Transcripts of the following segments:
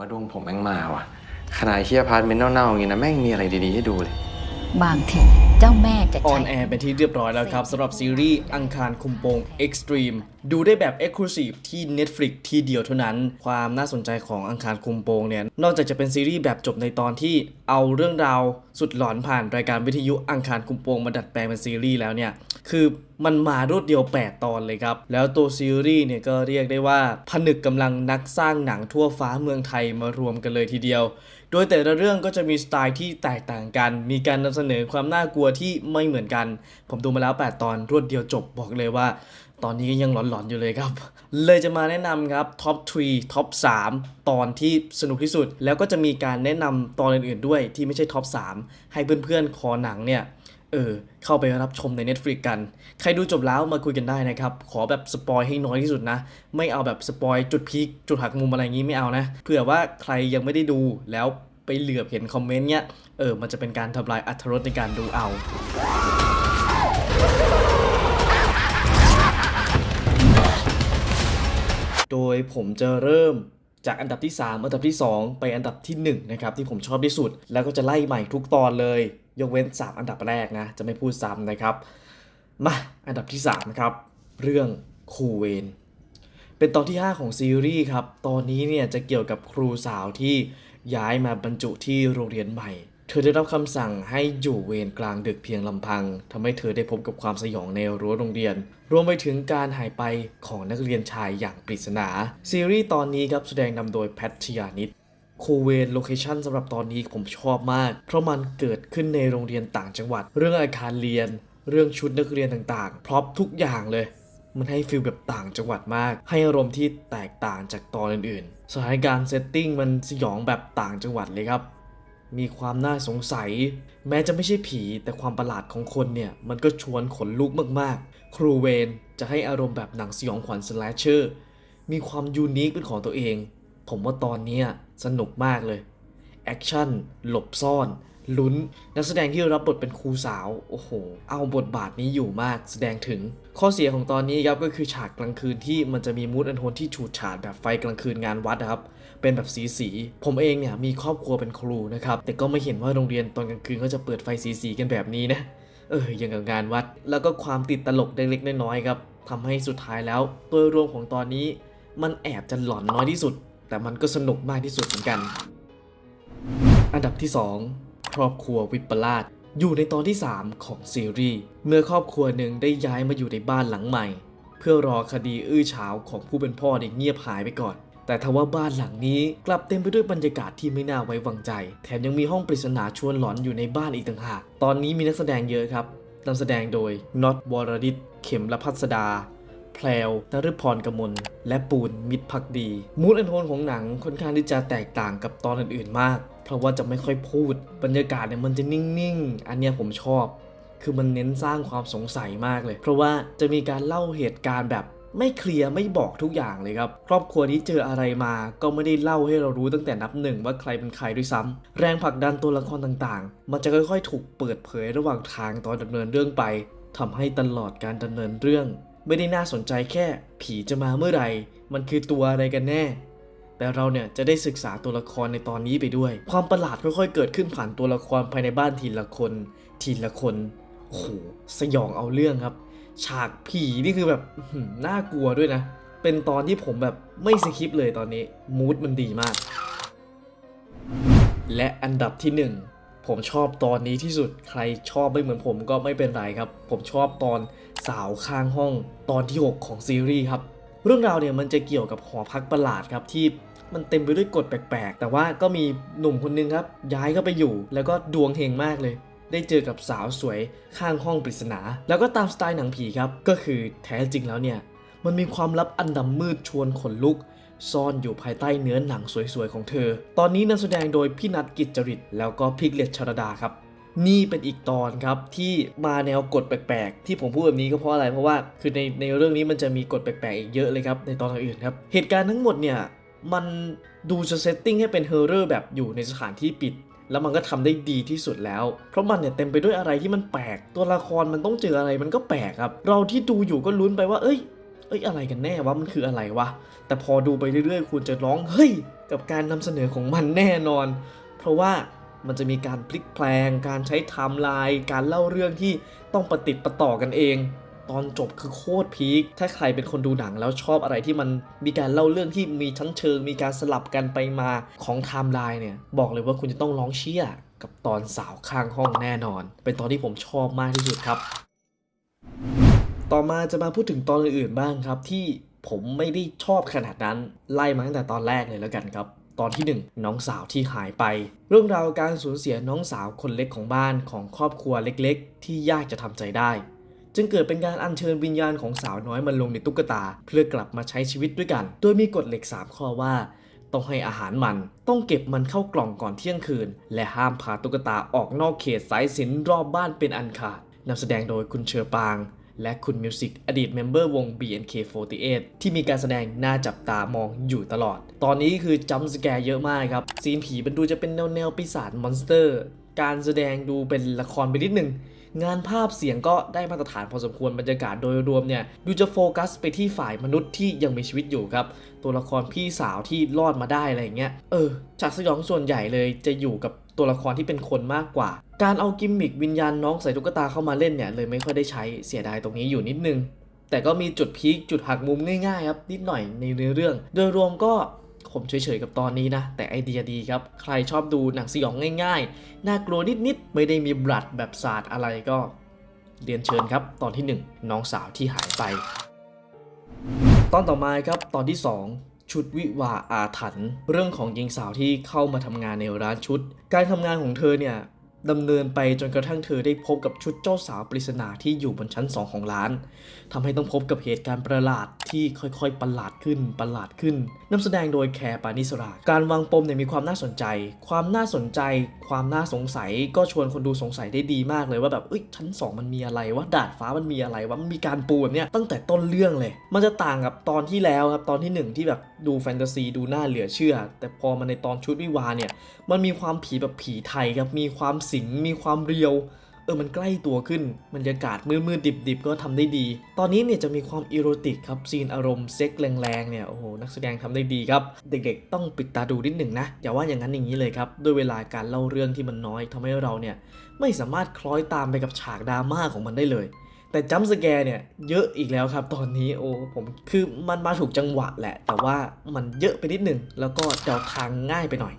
ว่าดวงผมแม่งมาว่ะ ขนาดที่อพาร์ตเมนต์เน่าๆอย่างนี้นะแม่งมีอะไรดีๆให้ดูเลย บางทีเจ้าแม่จะออใช้นแอร์เป็นที่เรียบร้อยแล้วครับสำหรับซีรีส์อังคารคุมโปง Extreme ดูได้แบบ Exclusive ที่ Netflix ที่เดียวเท่านั้น ความน่าสนใจของอังคารคุมโปงเนี่ย นอกจากจะเป็นซีรีส์แบบจบในตอนที่เอาเรื่องราวสุดหลอนผ่านรายการวิทยุอังคารคุมโปงมาดัดแปลงเป็นซีรีส์แล้วเนี่ย คือมันมารวดเดียว 8 ตอนเลยครับ แล้วตัวซีรีส์เนี่ยก็เรียกได้ว่าผนึกกำลังนักสร้างหนังทั่วฟ้าเมืองไทยมารวมกันเลยทีเดียว โดยแต่ละเรื่องก็จะมีสไตล์ที่แตกต่างกัน มีการนำเสนอความน่ากลัวที่ไม่เหมือนกัน ผมดูมาแล้ว 8 ตอนรวดเดียวจบบอกเลยว่า ตอนนี้ก็ยังหลอนๆอยู่เลยครับ เลยจะมาแนะนำครับท็อป3ท็อป3ตอนที่สนุกที่สุด แล้วก็จะมีการแนะนำตอนอื่นๆด้วยที่ไม่ใช่ท็อป3ให้เพื่อนๆคอหนังเนี่ย เออเข้าไปรับชมใน Netflix กัน ใครดูจบแล้วมาคุยกันได้นะครับ ขอแบบสปอยให้น้อยที่สุดนะ ไม่เอาแบบสปอยจุดพีคจุดหักมุมอะไรงี้ไม่เอานะ เผื่อว่าใครยังไม่ได้ดูแล้วไปเหลือบเห็นคอมเมนต์เนี้ย เออ มันจะเป็นการทำลายอรรถรสในการดูเอา โดยผมจะเริ่มจากอันดับที่ 3 อันดับที่ 2 ไปอันดับที่ 1 นะครับ ที่ผมชอบที่สุด แล้วก็จะไล่ใหม่ทุกตอนเลย ยกเว้น 3 อันดับแรกนะ จะไม่พูดซ้ำนะครับ มาอันดับที่ 3 ครับ เรื่องคูเวนเป็นตอนที่ 5 ของซีรีส์ครับ ตอนนี้เนี่ยจะเกี่ยวกับครูสาวที่ย้ายมาบรรจุที่โรงเรียนใหม่ เธอได้รับคำสั่งให้อยู่เวรกลางดึกเพียงลำพังทำให้เธอได้พบกับความสยองในรั้วโรงเรียน รวมไปถึงการหายไปของนักเรียนชายอย่างปริศนา ซีรีส์ตอนนี้ครับแสดงนำโดยแพทชยานิต คูเวนโลเคชันสำหรับตอนนี้ผมชอบมาก เพราะมันเกิดขึ้นในโรงเรียนต่างจังหวัด เรื่องอาคารเรียน เรื่องชุดนักเรียนต่างๆ พร็อพทุกอย่างเลย มันให้ฟีลแบบต่างจังหวัดมาก ให้อารมณ์ที่แตกต่างจากตอนอื่นๆ สถานการณ์เซตติ้งมันสยองแบบต่างจังหวัดเลยครับ มีความน่าสงสัย แม้จะไม่ใช่ผีแต่ความประหลาดของคนเนี่ยมันก็ชวนขนลุกมากๆ ครูเวนจะให้อารมณ์แบบหนังสยองขวัญสแลชเชอร์มีความยูนิคเป็นของตัวเอง ผมว่าตอนนี้สนุกมากเลย แอคชั่น หลบซ่อน ลุ้น นักแสดงที่รับบทเป็นครูสาว โอ้โห เอาบทบาทนี้อยู่มาก แสดงถึง ข้อเสียของตอนนี้ครับก็คือฉากกลางคืนที่มันจะมีมูดอันโทนที่ฉูดฉาดแบบไฟกลางคืนงานวัดนะครับ เป็นแบบสีสี ผมเองเนี่ยมีครอบครัวเป็นครูนะครับ แต่ก็ไม่เห็นว่าโรงเรียนตอนกลางคืนเขาจะเปิดไฟสีสีกันแบบนี้นะ เออย่างกับงานวัด แล้วก็ความติดตลกเล็กๆน้อยๆครับทำให้สุดท้ายแล้วโดยรวมของตอนนี้มันแอบจะหลอนน้อยที่สุด แต่มันก็สนุกมากที่สุดเหมือนกัน อันดับที่ 2 ครอบครัววิปลาสอยู่ในตอนที่ 3 ของซีรีส์เมื่อครอบครัวหนึ่งได้ย้ายมาอยู่ในบ้านหลังใหม่ เพื่อรอคดีอื้อฉาวของผู้เป็นพ่อเนี่ยเงียบหายไปก่อน แต่ทว่าบ้านหลังนี้กลับเต็มไปด้วยบรรยากาศที่ไม่น่าไว้วางใจ แถมยังมีห้องปริศนาชวนหลอนอยู่ในบ้านอีกต่างหาก ตอนนี้มีนักแสดงเยอะครับนำแสดงโดยน็อตวรดิตเข็มละพัสดา พลวนฤพรกมล และปูนมิตรพักดี มูดแอนโทนของหนังค่อนข้างที่จะแตกต่างกับตอนอื่นๆมาก เพราะว่าจะไม่ค่อยพูด บรรยากาศเนี่ยมันจะนิ่งๆ อันเนี้ยผมชอบ คือมันเน้นสร้างความสงสัยมากเลย เพราะว่าจะมีการเล่าเหตุการณ์แบบไม่เคลียร์ไม่บอกทุกอย่างเลยครับ ครอบครัวนี้เจออะไรมาก็ไม่ได้เล่าให้เรารู้ตั้งแต่นับหนึ่งว่าใครเป็นใครด้วยซ้ำแรงผลักดันตัวละครต่างๆ มันจะค่อยๆ ถูกเปิดเผยระหว่างทางตอนดำเนินเรื่องไปทำให้ตลอดการดำเนินเรื่อง ไม่ได้น่าสนใจแค่ผีจะมาเมื่อไหร่ มันคือตัวอะไรกันแน่ แต่เราเนี่ยจะได้ศึกษาตัวละครในตอนนี้ไปด้วย ความประหลาดค่อยๆ เกิดขึ้นผ่านตัวละครภายในบ้านทีละคน ทีละคนโอ้โหสยองเอาเรื่องครับ ฉากผีนี่คือแบบน่ากลัวด้วยนะ เป็นตอนที่ผมแบบไม่สคิปเลยตอนนี้มูดมันดีมาก และอันดับที่หนึ่งผมชอบตอนนี้ที่สุดใครชอบไม่เหมือนผมก็ไม่เป็นไรครับ ผมชอบตอน สาวข้างห้องตอนที่ 6 ของซีรีส์ครับ เรื่องราวเนี่ยมันจะเกี่ยวกับหอพักประหลาดครับที่มันเต็มไปด้วยกฎแปลกๆ แต่ว่าก็มีหนุ่มคนนึงครับ ย้ายเข้าไปอยู่ แล้วก็ดวงเฮงมากเลย ได้เจอกับสาวสวยข้างห้องปริศนา แล้วก็ตามสไตล์หนังผีครับ ก็คือแท้จริงแล้วเนี่ย มันมีความลับอันดำมืดชวนขนลุก ซ่อนอยู่ภายใต้เนื้อหนังสวยๆของเธอ ตอนนี้นำแสดงโดยพี่นัทกิจจริตแล้วก็พิกเลตชรดาครับ นี่เป็นอีกตอนครับที่มาแนวกฎแปลกๆ ที่ผมพูดแบบนี้ก็เพราะอะไรเพราะว่าคือในในเรื่องนี้มันจะมีกฎแปลกๆอีกเยอะเลยครับในตอนอื่นครับเหตุการณ์ทั้งหมดเนี่ยมันดูจะเซตติ้งให้เป็นเฮอร์เรอร์แบบอยู่ในสถานที่ปิด แล้วมันก็ทำได้ดีที่สุดแล้ว เพราะมันเนี่ยเต็มไปด้วยอะไรที่มันแปลก ตัวละครมันต้องเจออะไรมันก็แปลกครับ เราที่ดูอยู่ก็ลุ้นไปว่า เอ้ยเอ้ยอะไรกันแน่วะมันคืออะไรวะแต่พอดูไปเรื่อยๆ คุณจะร้องเฮ้ยกับการนำเสนอของมันแน่นอน เพราะว่า มันจะมีการพลิกแปลง การใช้ไทม์ไลน์การเล่าเรื่องที่ต้องประติดประต่อกันเอง ตอนจบคือโคตรพีคถ้าใครเป็นคนดูหนังแล้วชอบอะไรที่มันมีการเล่าเรื่องที่มีชั้นเชิง มีการสลับกันไปมาของไทม์ไลน์เนี่ย บอกเลยว่าคุณจะต้องร้องเชียร์กับตอนสาวข้างห้องแน่นอน เป็นตอนที่ผมชอบมากที่สุดครับ ต่อมาจะมาพูดถึงตอนอื่นๆบ้างครับที่ผมไม่ได้ชอบขนาดนั้นไล่มาตั้งแต่ตอนแรกเลยแล้วกันครับ ตอนที่ 1 น้องสาวที่หายไป เรื่องราวการสูญเสียน้องสาวคนเล็กของบ้านของครอบครัวเล็กๆ ที่ยากจะทำใจได้ จึงเกิดเป็นการอัญเชิญวิญญาณของสาวน้อยมาลงในตุ๊กตา เพื่อกลับมาใช้ชีวิตด้วยกัน โดยมีกฎเหล็ก 3 ข้อว่า ต้องให้อาหารมัน ต้องเก็บมันเข้ากล่องก่อนเที่ยงคืน และห้ามพาตุ๊กตาออกนอกเขตสายสินรอบบ้านเป็นอันขาดนำแสดงโดยคุณเชอปาง และคุณมิวสิกอดีตเมมเบอร์วง BNK48 ที่มีการแสดงน่าจับตามองอยู่ตลอด ตอนนี้คือจัมป์สแกร์เยอะมากครับ ซีนผีมันดูจะเป็นแนวแนวปีศาจมอนสเตอร์ การแสดงดูเป็นละครไปนิดนึงงานภาพเสียงก็ได้มาตรฐานพอสมควรบรรยากาศโดยรวมเนี่ยดูจะโฟกัสไปที่ฝ่ายมนุษย์ที่ยังมีชีวิตอยู่ครับ ตัวละครพี่สาวที่รอดมาได้อะไรอย่างเงี้ยเออฉากสยองส่วนใหญ่เลยจะอยู่กับตัวละครที่เป็นคนมากกว่า การเอากิมมิควิญญาณน้องใส่ตุ๊กตาเข้ามาเล่นเนี่ยเลยไม่ค่อยได้ใช้เสียดายตรงนี้อยู่นิดนึง แต่ก็มีจุดพีคจุดหักมุมง่ายๆครับนิดหน่อยในเนื้อเรื่อง โดยรวมก็ผมเฉยๆกับตอนนี้นะ แต่ไอเดียดีครับ ใครชอบดูหนังสยองง่ายๆ น่ากลัวนิดๆ ไม่ได้มีบลัดแบบศาสตร์อะไรก็ เรียนเชิญครับ ตอนที่ 1 น้องสาวที่หายไป ตอนต่อมาครับตอนที่ 2 ชุดวิวาอาถรรพ์เรื่องของหญิงสาวที่เข้ามาทำงานในร้านชุด การทำงานของเธอเนี่ย ดำเนินไปจนกระทั่งเธอได้พบกับชุดเจ้าสาวปริศนาที่อยู่บนชั้น2ของร้านทำให้ต้องพบกับเหตุการณ์ประหลาดที่ค่อยๆประหลาดขึ้นประหลาดขึ้นนำแสดงโดยแคร์ปานิสรา การวางปมเนี่ยมีความน่าสนใจ ความน่าสนใจ ความน่าสงสัย ก็ชวนคนดูสงสัยได้ดีมากเลยว่าแบบเอ้ยชั้น 2 มันมีอะไรวะดาดฟ้ามันมีอะไรวะมันมีการปูแบบเนี้ยตั้งแต่ต้นเรื่องเลย มันจะต่างกับตอนที่แล้วครับตอนที่หนึ่งที่แบบดูแฟนตาซีดูน่าเหลือเชื่อ แต่พอมาในตอนชุดวิวาเนี่ยมันมีความผีแบบผีไทยครับมีความสิงมีความเรียว เออมันใกล้ตัวขึ้นบรรยากาศมืดๆดิบๆ ก็ทำได้ดี ตอนนี้เนี่ยจะมีความอีโรติกครับซีนอารมณ์เซ็กแรงๆเนี่ยโอ้โหนักแสดงทำได้ดีครับ เด็กๆ ต้องปิดตาดูนิดหนึ่งนะอย่าว่าอย่างนั้นอย่างนี้เลยครับด้วยเวลาการเล่าเรื่องที่มันน้อยทำให้เราเนี่ยไม่สามารถคล้อยตามไปกับฉากดราม่าของมันได้เลยแต่จัมป์สแกร์เนี่ยเยอะอีกแล้วครับ ตอนนี้โอ้ผมคือมันมาถูกจังหวะแหละ แต่ว่ามันเยอะไปนิดหนึ่งแล้วก็เดาทางง่ายไปหน่อย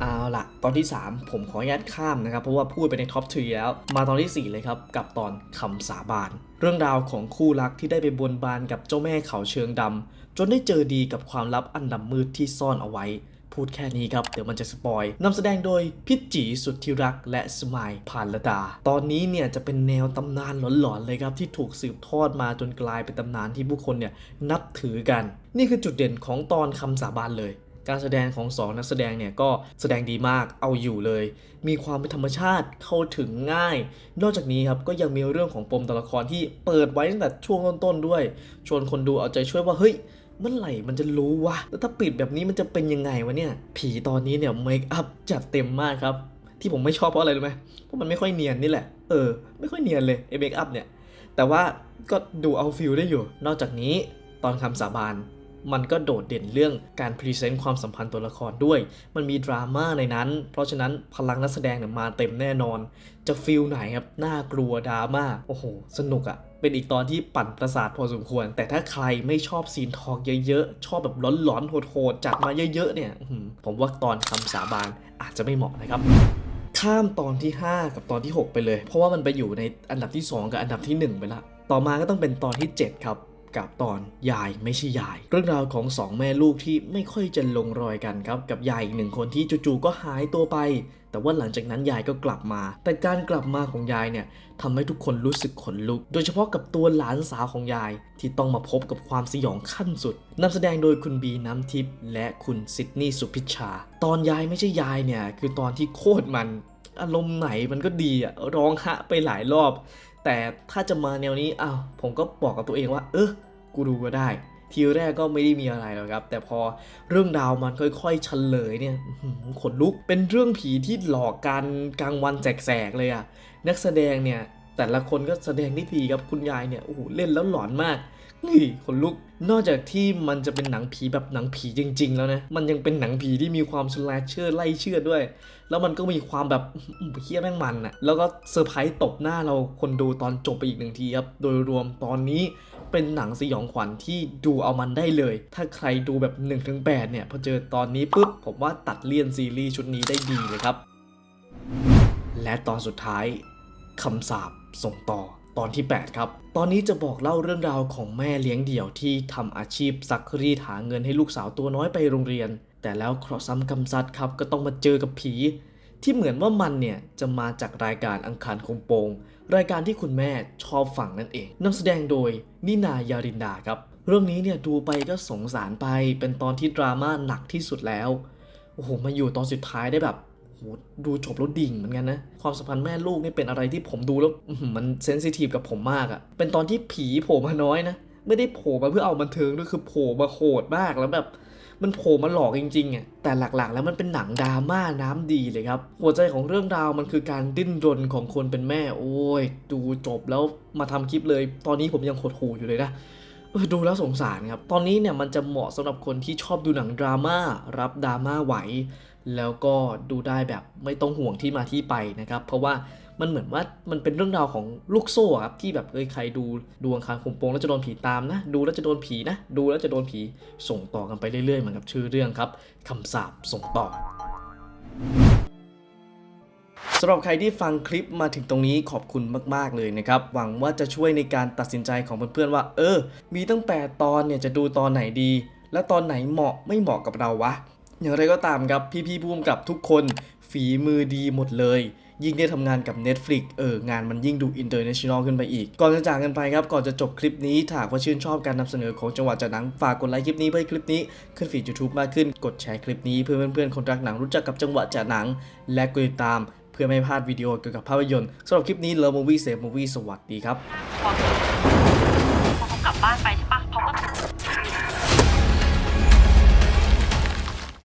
เอาละตอนที่ 3 ผมขออนุญาตข้ามนะครับ เพราะว่าพูดไปในท็อปทรีแล้ว มาตอนทีสี่4 เลยครับ กับตอนคำสาบาน เรื่องราวของคู่รักที่ได้ไปบนบานกับเจ้าแม่เขาเชิงดำจนได้เจอดีกับความลับอันดำมืดที่ซ่อนเอาไว้ พูดแค่นี้ครับ เดี๋ยวมันจะสปอยนำแสดงโดยพิจีสุดที่รักและสมายพานละดา ตอนนี้เนี่ยจะเป็นแนวตำนานหลอนๆเลยครับที่ถูกสืบทอดมาจนกลายเป็นตำนานที่ผู้คนเนี่ยนับถือกัน นี่คือจุดเด่นของตอนคำสาบานเลย การแสดงของสองนักแสดงเนี่ยก็แสดงดีมากเอาอยู่เลย มีความเป็นธรรมชาติเข้าถึงง่าย นอกจากนี้ครับก็ยังมีเรื่องของปมตัวละครที่เปิดไว้ตั้งแต่ช่วงต้นๆด้วย ชวนคนดูเอาใจช่วยว่าเฮ้ยเมื่อไหร่มันจะรู้วะ แล้วถ้าปิดแบบนี้มันจะเป็นยังไงวะเนี่ย ผีตอนนี้เนี่ยเมคอัพจัดเต็มมากครับ ที่ผมไม่ชอบเพราะอะไรรู้ไหมเพราะมันไม่ค่อยเนียนนี่แหละ เออ ไม่ค่อยเนียนเลยไอ้เมคอัพเนี่ย แต่ว่าก็ดูเอาฟิลได้อยู่ นอกจากนี้ตอนคำสาบาน มันก็โดดเด่นเรื่องการพรีเซนต์ความสัมพันธ์ตัวละครด้วย มันมีดราม่าในนั้น เพราะฉะนั้นพลังนักแสดงเนี่ยมาเต็มแน่นอน จะฟิลไหนครับ น่ากลัวดราม่า โอ้โห สนุกอะเป็นอีกตอนที่ปั่นประสาทพอสมควร แต่ถ้าใครไม่ชอบซีนทอกเยอะๆ ชอบแบบหลอนๆโหดๆ จัดมาเยอะๆ เนี่ย ผมว่าตอนคำสาบานอาจจะไม่เหมาะนะครับข้ามตอนที่ 5 กับตอนที่ 6 ไปเลย เพราะว่ามันไปอยู่ในอันดับที่ 2 กับอันดับที่ 1 ไปละ ต่อมาก็ต้องเป็นตอนที่ 7 ครับ กับตอนยายไม่ใช่ยาย เรื่องราวของสองแม่ลูกที่ไม่ค่อยจะลงรอยกันครับ กับยายอีกหนึ่งคนที่จู่ๆก็หายตัวไป แต่ว่าหลังจากนั้นยายก็กลับมา แต่การกลับมาของยายเนี่ยทำให้ทุกคนรู้สึกขนลุก โดยเฉพาะกับตัวหลานสาวของยาย ที่ต้องมาพบกับความสยองขั้นสุดนำแสดงโดยคุณบีน้ำทิพย์และคุณซิดนีย์สุพิชชา ตอนยายไม่ใช่ยายเนี่ยคือตอนที่โคตรมัน อารมณ์ไหนมันก็ดีอะร้องฮะไปหลายรอบ แต่ถ้าจะมาแนวนี้อ้าวผมก็บอกกับตัวเองว่า เออกูดูก็ได้ ทีแรกก็ไม่ได้มีอะไรหรอกครับ แต่พอเรื่องราวมันค่อยๆเฉลยเนี่ยขนลุกเป็นเรื่องผีที่หลอกกันกลางวันแสกๆเลยอะนักแสดงเนี่ยแต่ละคนก็แสดงได้ดีครับคุณยายเนี่ยโอ้โหเล่นแล้วหลอนมาก นี่คนลุก นอกจากที่มันจะเป็นหนังผีแบบหนังผีจริง ๆ แล้วนะ มันยังเป็นหนังผีที่มีความสแลชเชอร์ไล่เชื่อด้วย แล้วมันก็มีความแบบเฮี้ยแม่งมันอะแล้วก็เซอร์ไพรส์ตบหน้าเราคนดูตอนจบไปอีกหนึ่งทีครับ โดยรวมตอนนี้เป็นหนังสยองขวัญที่ดูเอามันได้เลย ถ้าใครดูแบบ1นถึงแเนี่ยพอเจอตอนนี้ปุ๊บผมว่าตัดเลี่ยนซีรีส์ชุดนี้ได้ดีเลยครับ และตอนสุดท้ายคำสาปส่งต่อ ตอนที่ 8 ครับ ตอนนี้จะบอกเล่าเรื่องราวของแม่เลี้ยงเดี่ยวที่ทำอาชีพซักรีดหาเงินให้ลูกสาวตัวน้อยไปโรงเรียน แต่แล้วเคราะห์ซ้ำกรรมซัดครับก็ต้องมาเจอกับผี ที่เหมือนว่ามันเนี่ยจะมาจากรายการอังคารคงโปง รายการที่คุณแม่ชอบฟังนั่นเองนำแสดงโดยนินายารินดาครับ เรื่องนี้เนี่ยดูไปก็สงสารไปเป็นตอนที่ดราม่าหนักที่สุดแล้วโอ้โหมาอยู่ตอนสุดท้ายได้แบบ โหดูจบแล้วดิ่งเหมือนกันนะ ความสัมพันธ์แม่ลูกนี่เป็นอะไรที่ผมดูแล้วมันเซนซิทีฟกับผมมากอะ่ะ เป็นตอนที่ผีโผล่มาน้อยนะ ไม่ได้โผล่มาเพื่อเอาบันเทิงด้วยคือโผล่มาโหดมากแล้วแบบมันโผล่มาหลอกจริงๆอะ แต่หลักๆ แล้วมันเป็นหนังดราม่าน้ำดีเลยครับ หัวใจของเรื่องราวมันคือการดิ้นรนของคนเป็นแม่ โอ้ย ดูจบแล้วมาทำคลิปเลย ตอนนี้ผมยังหดหูอยู่เลยนะดูแล้วสงสารครับ ตอนนี้เนี่ยมันจะเหมาะสำหรับคนที่ชอบดูหนังดราม่ารับดราม่าไหว แล้วก็ดูได้แบบไม่ต้องห่วงที่มาที่ไปนะครับ เพราะว่ามันเหมือนว่ามันเป็นเรื่องราวของลูกโซ่ครับที่แบบเอ้ยใครดูดวงคารคุมโปงแล้วจะโดนผีตามนะ ดูแล้วจะโดนผีนะ ดูแล้วจะโดนผีส่งต่อกันไปเรื่อยๆเหมือนกับชื่อเรื่องครับคำสาปส่งต่อสำหรับใครที่ฟังคลิปมาถึงตรงนี้ขอบคุณมาก ๆ เลยนะครับ หวังว่าจะช่วยในการตัดสินใจของเพื่อนๆว่า เออ มีตั้งแปดตอนเนี่ยจะดูตอนไหนดี และตอนไหนเหมาะไม่เหมาะกับเราวะ อย่างไรก็ตามครับพี่ๆผู้กำกับทุกคนฝีมือดีหมดเลย ยิ่งได้ทำงานกับ Netflix เอองานมันยิ่งดู international ขึ้นไปอีก ก่อนจะจากกันไปครับ ก่อนจะจบคลิปนี้ถ้ากว่าชื่นชอบการนำเสนอของจังหวัดจากหนังฝากกดไลค์คลิปนี้เพื่อให้คลิปนี้ขึ้นฟีด YouTube มากขึ้น กดแชร์คลิปนี้เพื่อเพื่อนๆคนรักหนังรู้จักกับจังหวะจากหนัง และกดติดตามเพื่อไม่พลาดวิดีโอเกี่ยวกับภาพยนตร์สำหรับคลิปนี้ Love Movie Save Movie สวัสดีครับพอกลับบ้านไป